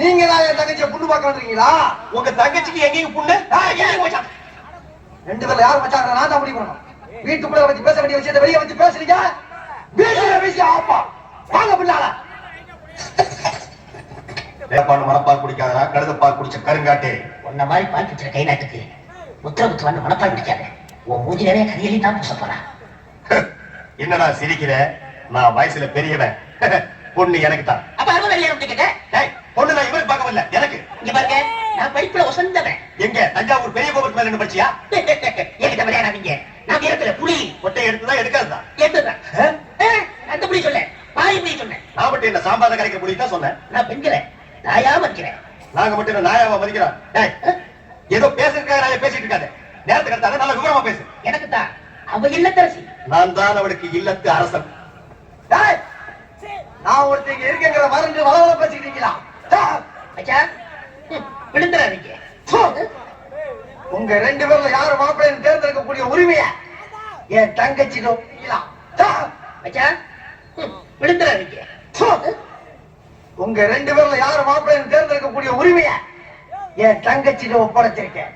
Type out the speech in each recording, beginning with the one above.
நீங்க தான் என் தங்கச்சியை புண்ணு பார்க்க வந்திருக்கீங்களா உங்க தங்கச்சிக்கு எங்கேயும் புண்ணு. ரெண்டு பேர்ல யார் மச்சான் நான் தான் முடிவு பண்ணணும் வீட்டுக்குள்ள வச்சு பேச வேண்டிய விஷயத்தை வெளியே வச்சு பேசுறீங்க? பேசுற பேசி ஆப்பா. வாங்க பின்னால வேப்பாண்டு மனப்பால் குடிக்காதடா கழுத பால் குடிச்ச கருங்காட்டே. உன்ன மாதிரி பிடிச்சிற கை நாட்டுக்கு முத்திர முத்து வந்து மனப்பால் பிடிக்காது உன் மூஞ்சி நிறைய கரியலி தான் பூச போறான் என்னடா சிரிக்கிற? நான் வயசுல பெரியவன். பொண்ணு எனக்கு தான் அப்ப அறுபது டேய் பொண்ணு நான் இவருக்கு பார்க்க வரல. எனக்கு. இங்க பாருங்க நான் படிப்புல உசந்தவன் எங்க? தஞ்சாவூர் பெரிய கோபுரத்து மேல நின்னு படிச்சியா? என்கிட்ட விளையாடாதீங்க. நான் வீரத்துல புலி. ஒட்டை எடுத்துதான் எடுக்காதுதான் எடுத்துதான். அந்த புலி சொல்ல பாய் புலி சொன்னேன். நான் மட்டும் என்ன சாம்பார கரைக்கிற புள்ளி தான் சொன்னேன்? நான் பெண்கிறேன் தாயா மதிக்கிறேன். நாங்க மட்டும் என்ன நாயாவா மதிக்கிறோம்? டேய் ஏதோ பேசுறதுக்காக நான் பேசிட்டு இருக்காத. நேரத்துக்கு அடுத்தாத நல்ல விவரமா பேசு. எனக்கு தான். அவ இல்லத்தரசி. நான் தான் அவளுக்கு இல்லத்து அரசன். டேய், நான் ஒருத்தங்க இருக்கேங்கிற மறந்து வளவள பேசிக்கிட்டீங்களா? விழுந்துறாதீங்க. உங்க ரெண்டு பேர்ல யாரு மாப்பிள்ளைன்னு தேர்ந்தெடுக்கக்கூடிய உரிமைய என் தங்கச்சி ஐயா விழுந்துறாதீங்க. உங்க ரெண்டு பேர்ல யாரு மாப்பிள்ளைன்னு தேர்ந்தெடுக்கக்கூடிய உரிமைய என் தங்கச்சிட்ட ஒப்படைச்சிருக்கேன்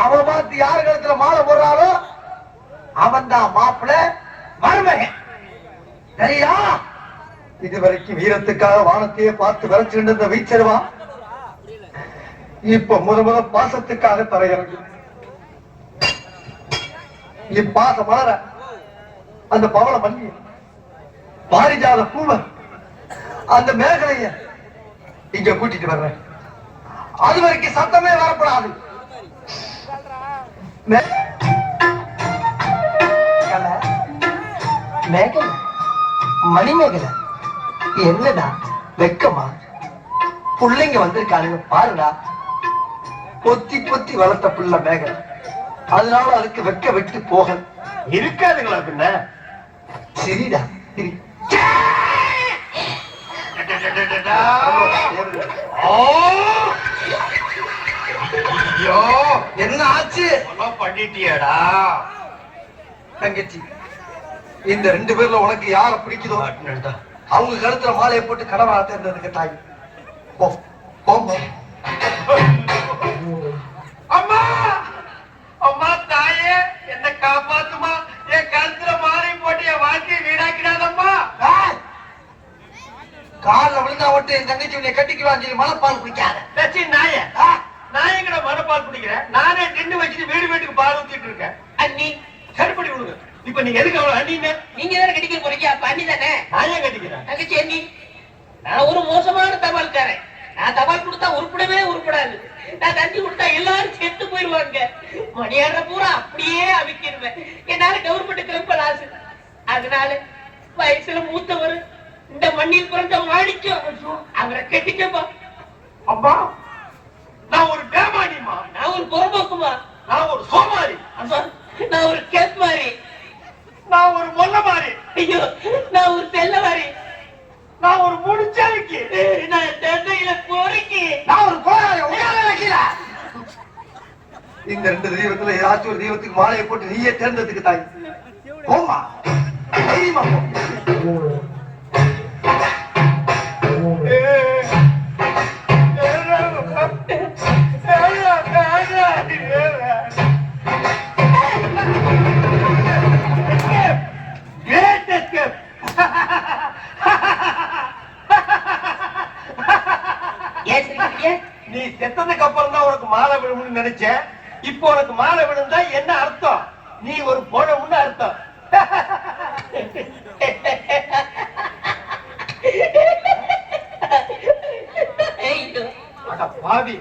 அவன் பார்த்து யாரு கழுத்துல மாலை போடுறாளோ அவன் தான் மாப்பிள்ள மருமகன். சரியா? இதுவரைக்கும் வீரத்துக்காக வானத்தையே பார்த்து விளைச்சுட்டு இருந்த வீச்சருவா? இப்ப முத முத பாசத்துக்காக தரையிறங்கு. இப்பாச மலர அந்த பவள மல்லி பாரிஜாத பூவ அந்த மேகலைய இங்க கூட்டிட்டு வர்றேன். அது வரைக்கும் சத்தமே வரப்படாது. மேகலை, மேகலை? மணிமேகலை? என்னடா? வெக்கமா? புள்ளைங்க வந்திருக்காளுங்க பாருடா. பொத்தி பொத்தி வளர்த்த புள்ள மேகலை. அதனால அதுக்கு வெக்க விட்டு போக இருக்காதுங்களா பின்ன? சரிடா சரி. ஐயோ என்ன ஆச்சு? பண்ணிட்டியடா? தங்கச்சி இந்த ரெண்டு பேர்ல உனக்கு யார பிடிக்குதோ? அவங்க கழுத்துல மாலையை போட்டு கடவுளா தேர்ந்ததுக்கு தாய். அம்மா! அம்மா தாயே என்ன காப்பாத்துமா? என் கழுத்துல மாறி போட்டு என் வாழ்க்கையை வீணாக்கிடாதம்மா. கால்ல விழுந்தா மட்டும் என் தங்கச்சி உன்னை கட்டிக்குவான்னு சொல்லி மலைப்பால் குடிக்காத. நாய. நான் எங்கட மனப்பால் குடிக்கிறேன்? நானே டின்னு வச்சுட்டு இப்ப நீங்க எதுக்கு அவ்வளவு அண்ணின்னு நீங்க தானே கட்டிக்க போறீங்க? அப்ப அண்ணி தானே? நான் கட்டிக்கிறேன். தங்கச்சி அண்ணி. நான் ஒரு மோசமான தபால்காரன். நான் தபால் கொடுத்தா உருப்படவே உருப்படாது. நான் தண்ணி கொடுத்தா எல்லாரும் செத்து போயிருவாங்க மணியாடுற பூரா அப்படியே அவிக்கிருவேன். என்னால கவர்மெண்ட் கிளம்ப ஆசை. அதனால வயசுல மூத்தவர் இந்த மண்ணில் பிறந்த மாணிக்கம். அவரை கட்டிக்கப்பா. அம்மா நான் ஒரு பேமானிமா. நான் ஒரு புறம்போக்குமா? நான் ஒரு சோமாரி. நான் ஒரு கேப் மாதிரி நான் ஒரு மொல்ல மாறி ஐயோ நான் ஒரு செல்ல மாதிரி நான் ஒரு முடிச்சாவிக்கு நான் தண்டையில பொறுக்கி. நான் ஒரு கோளாறு உங்களால வைக்கல. இந்த ரெண்டு தெய்வத்துல ஏதாச்சும் ஒரு தெய்வத்துக்கு மாலையை போட்டு நீயே தேர்ந்ததுக்கு தாய் போமா தைரியமா போ. மாலை விழும்னு நினைச்சேன். இப்போ உனக்கு மாலை விழுந்தா என்ன அர்த்தம்? நீ ஒரு போனமுன்னு அர்த்தம். பாவி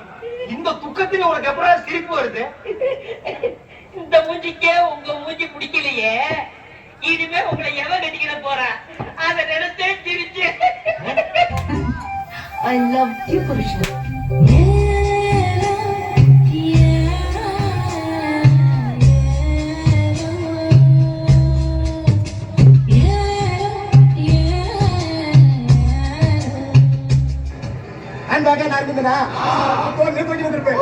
இந்த துக்கத்துல உனக்கு எப்பறம் சிரிப்பு வருது? இந்த மூஞ்சிக்கே உங்க மூஞ்சி பிடிக்கலையே. இனிமே உங்களை எவன் கட்டிக்கிற போறா? அத நினைச்சே சிரிச்சு. I love you, Krishna. இல்லையா அப்போ நிறுத்தி வச்சிருப்பேன்